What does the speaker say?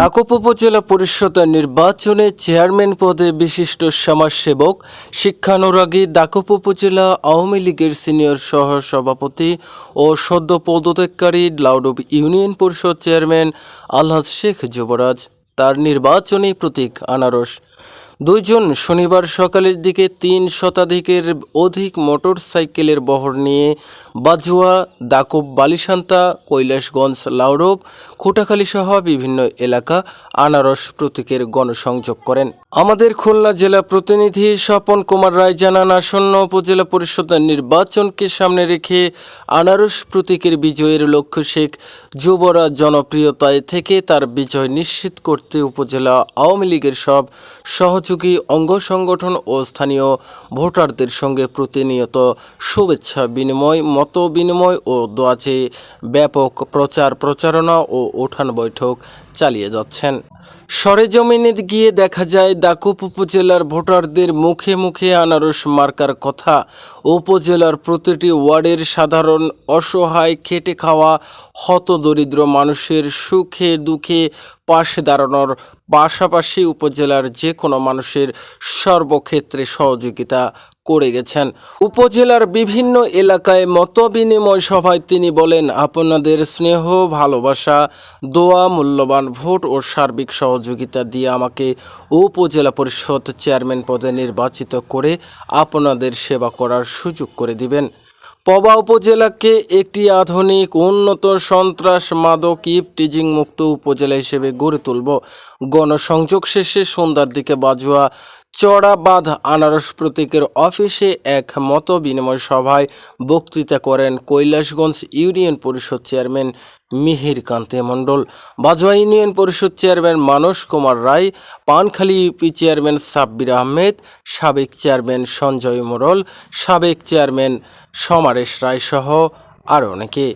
দাকপ উপজেলা পরিষদ নির্বাচনে চেয়ারম্যান পদে বিশিষ্ট সমাজসেবক, শিক্ষানুরাগী ডাকোপ উপজেলা আওয়ামী লীগের সিনিয়র সহ সভাপতি ও সদ্য পদত্যাগকারী লাউডব ইউনিয়ন পরিষদ চেয়ারম্যান আলহাজ শেখ যুবরাজ। তার নির্বাচনী প্রতীক আনারস। দুইজন শনিবার সকালের দিকে তিন শতাধিকের অধিক মোটর সাইকেলের বহর নিয়ে বাজুয়া দাকব, বালিশান্তা, কৈলাসগঞ্জ, লাউরব, খুঁটাখালী সহ বিভিন্ন এলাকা আনারস প্রতীকের গণসংযোগ করেন। আমাদের খুলনা জেলা প্রতিনিধি স্বপন কুমার রায় জানান, আসন্ন উপজেলা পরিষদ নির্বাচনকে সামনে রেখে আনারস প্রতীকের বিজয়ের লক্ষ্য শেখ যুবরা জনপ্রিয়তায় থেকে তার বিজয় নিশ্চিত করতে উপজেলা আওয়ামী লীগের সব সহযোগী অঙ্গ সংগঠন ও স্থানীয় ভোটারদের সঙ্গে প্রতিনিয়ত শুভেচ্ছা বিনিময়, মত বিনিময় ও দোয়াচে ব্যাপক প্রচার প্রচারণা ও উঠান বৈঠক চালিয়ে যাচ্ছেন। সরেজমিনে গিয়ে দেখা যায়, দাকুপ উপজেলার ভোটারদের মুখে মুখে আনারস মার্কার কথা। উপজেলার প্রতিটি ওয়ার্ডের সাধারণ অসহায়, খেটে খাওয়া হতদরিদ্র মানুষের সুখে দুঃখে পাশে দাঁড়ানোর পাশাপাশি উপজেলার যে কোনো মানুষের সর্বক্ষেত্রে সহযোগিতা করে গেছেন। উপজেলার বিভিন্ন এলাকায় মতবিনিময় সভায় তিনি বলেন, আপনাদের স্নেহ, ভালোবাসা, দোয়া, মূল্যবান ভোট ও সার্বিক সহযোগিতা দিয়ে আমাকে উপজেলা পরিষদ চেয়ারম্যান পদে নির্বাচিত করে আপনাদের সেবা করার সুযোগ করে দিবেন। পবা উপজেলাকে একটি আধুনিক, উন্নত, সন্ত্রাস, মাদক ইপটিজিং মুক্ত উপজেলা হিসেবে গড়ে তুলব। গণসংযোগ শেষে সন্ধ্যার দিকে বাজুয়া চড়াবাঁধ আনারস প্রতীকের অফিসে এক মত বিনিময় সভায় বক্তৃতা করেন Kailasganj union Parishad chairman Mihir Kanti Mondal Bajua union Parishad chairman Manas Kumar Roy, Pankhali UP chairman Sabbir Ahmed, সাবেক চেয়ারম্যান সঞ্জয় মোরল সাবেক চেয়ারম্যান সমারেশ রায় সহ আরও অনেকে।